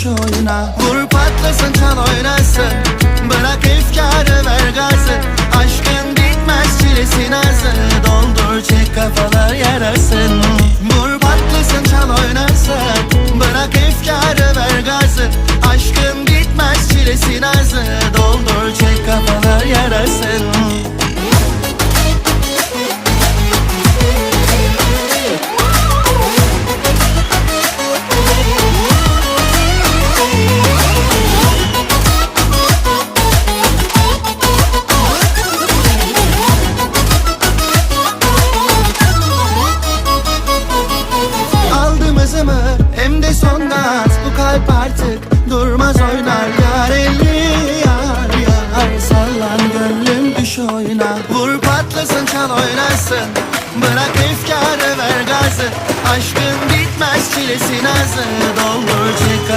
düş oyuna. Vur patlasın çal oynasın. Bırak efkarı ver gazı. Aşkın bitmez çilesi nazı Doldur çek kafalar yarasın hem de son gaz Bu kalp artık durmaz oynar. Yar elli yar yar. Sallan gönlüm düş oyuna Vur patlasın çal oynasın. Bırak efkarı ver gazı. Aşkın bitmez çilesi nazı. Doldur çek